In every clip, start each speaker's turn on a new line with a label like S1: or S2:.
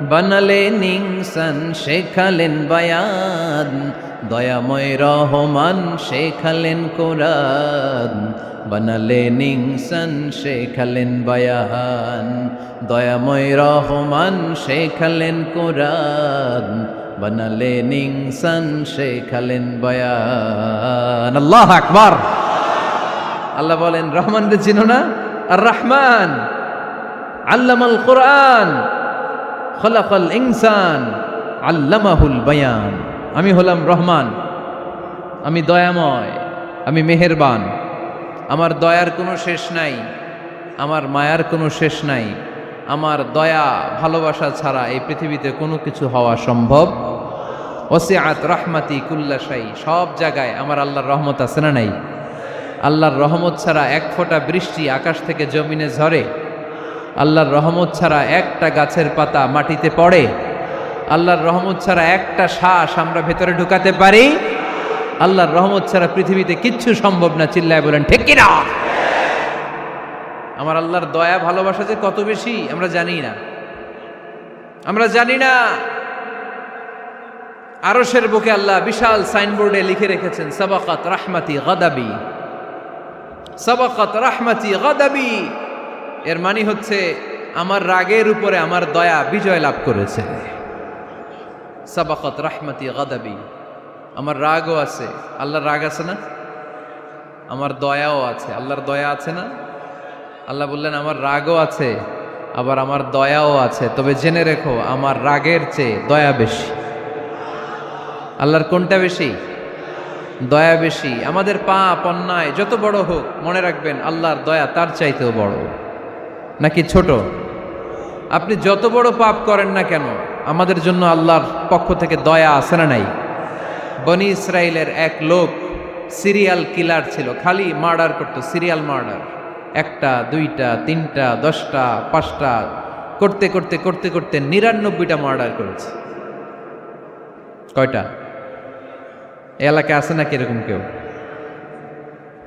S1: বানালেন ইনসান শেখালেন বায়ান। দয়াময় রহমান, শেখালেন কোরআন। বানালেন ইনসান শেখালেন বায়ান। দয়াময় রহমান, শেখালেন কোরআন। বানালেন ইনসান শেখালেন বায়ান। আল্লাহ আকবার। আল্লাহ বলেন রহমান চিনো না? আর রহমান আল্লামাল কোরআন। খলাকাল ইনসান আল্লামাহুল বায়ান। আমি হলাম রহমান, আমি দয়াময়, আমি মেহেরবান। আমার দয়ার কোনো শেষ নাই, আমার মায়ার কোনো শেষ নাই। আমার দয়া, ভালোবাসা ছাড়া এই পৃথিবীতে কোনো কিছু হওয়া সম্ভব। ওসিআত রহমাতি কুল্লাশাই সব জায়গায় আমার আল্লাহর রহমত আছে না নাই? আল্লাহর রহমত ছাড়া এক ফোঁটা বৃষ্টি আকাশ থেকে জমিনে ঝরে আল্লাহর রহমত ছাড়া একটা গাছের পাতা মাটিতে পড়ে। আল্লাহর রহমত ছাড়া একটা শ্বাস আমরা ভেতরে ঢুকাতে পারি। আল্লাহর রহমত ছাড়া পৃথিবীতে কিচ্ছু সম্ভব না, চিল্লায় বলেন, ঠিক কিনা? আমার আল্লাহর দয়া, ভালোবাসা যে কত বেশি, আমরা জানি না। আমরা জানি না। আরসের বুকে আল্লাহ বিশাল সাইনবোর্ডে লিখে রেখেছেন, সাবাকাত রাহমাতি গাদাবি। সাবাকাত রাহমাতি গাদাবি। এর মানে হচ্ছে আমার রাগের উপরে আমার দয়া বিজয় লাভ করেছে। সাবাকাত রাহমাতি গাদাবি। আমার রাগও আছে। আল্লাহর রাগ আছে না? আমার দয়াও আছে। আল্লাহর দয়া আছে না? আল্লাহ বললেন, আমার রাগও আছে, আবার আমার দয়াও আছে। তবে জেনে রেখো, আমার রাগের চেয়ে দয়া বেশি। আল্লাহর কোনটা বেশি? দয়া বেশি। আমাদের পাপ, অন্যায়, যত বড় হোক, মনে রাখবেন, আল্লাহর দয়া তার চাইতেও বড়। নাকি ছোট? আপনি যত বড় পাপ করেন না কেন, আমাদের জন্য আল্লাহর পক্ষ থেকে দয়া আছে না নাই? বনি ইসরায়েলের এক লোক সিরিয়াল কিলার ছিল, খালি মার্ডার করতো, সিরিয়াল মার্ডার। একটা, দুইটা, তিনটা, দশটা, পাঁচটা, করতে করতে করতে করতে নিরানব্বইটা মার্ডার করেছে। কয়টা? এলাকায় আছে নাকি এরকম কেউ?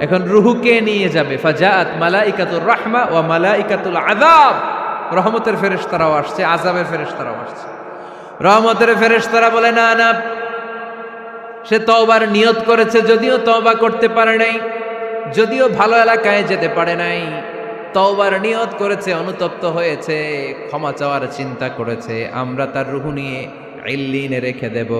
S1: এখন রুহুকে নিয়ে যাবে? ফাজাত মালাইকাতুর রাহমা ও মালাইকাতুল আযাব। রহমতের ফেরেশতারাও আসছে, আযাবের ফেরেশতারাও আসছে। রহমতের ফেরেশতারা বলে, না না, সে তওবার নিয়ত করেছে, যদিও তওবা করতে পারে নাই, যদিও ভালো এলাকায় যেতে পারে নাই, তওবার নিয়ত করেছে, অনুতপ্ত হয়েছে, ক্ষমা চাওয়ার চিন্তা করেছে, আমরা তার রুহু নিয়ে ইল্লিনে রেখে দেব।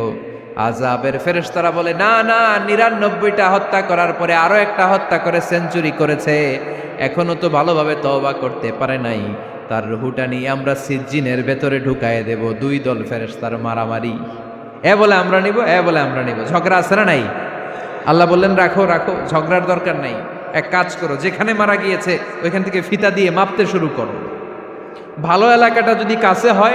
S1: আজাবের ফেরেশতারা বলে, না না, নিরানব্বইটা হত্যা করার পরে আরও একটা হত্যা করে সেঞ্চুরি করেছে। এখনও তো ভালোভাবে তওবা করতে পারে নাই। তার রুহুটা নিয়ে আমরা সিজ্জিনের ভেতরে ঢুকায় দেব। দুই দল ফেরেশতার মারামারি। এ বলে আমরা নিব, এ বলে আমরা নিব। ঝগড়া আছে না নাই? আল্লাহ বললেন, রাখো রাখো, ঝগড়ার দরকার নাই। এক কাজ করো, যেখানে মারা গিয়েছে, ওইখান থেকে ফিতা দিয়ে মাপতে শুরু করো। ভালো এলাকাটা যদি কাছে হয়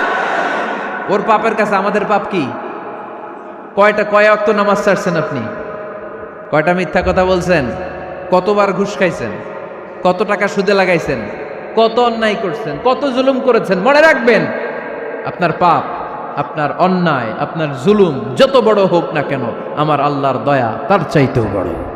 S1: ওর পাপের কাছে আমাদের পাপ কি? কয়টা, কয় অক্ত নামাজ ছাড়ছেন আপনি? কয়টা মিথ্যা কথা বলছেন? কতবার ঘুষ খাইছেন? কত টাকা সুদে লাগাইছেন? কত অন্যায় করছেন? কত জুলুম করেছেন? মনে রাখবেন, আপনার পাপ, আপনার অন্যায়, আপনার জুলুম যত বড় হোক না কেন, আমার আল্লাহর দয়া তার চাইতেও বড়।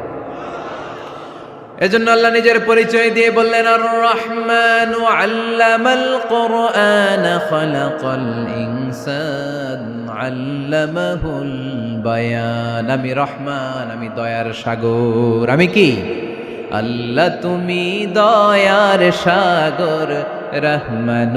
S1: এজন্য আল্লাহ নিজের পরিচয় দিয়ে বললেন আর রহমান আল্লামাল কোরআন খলাকাল ইনসান আল্লামাহুল বায়ান। আমি রহমান, আমি দয়ার সাগর। আমি কি? আল্লাহ তুমি দয়ার সাগর, রহমান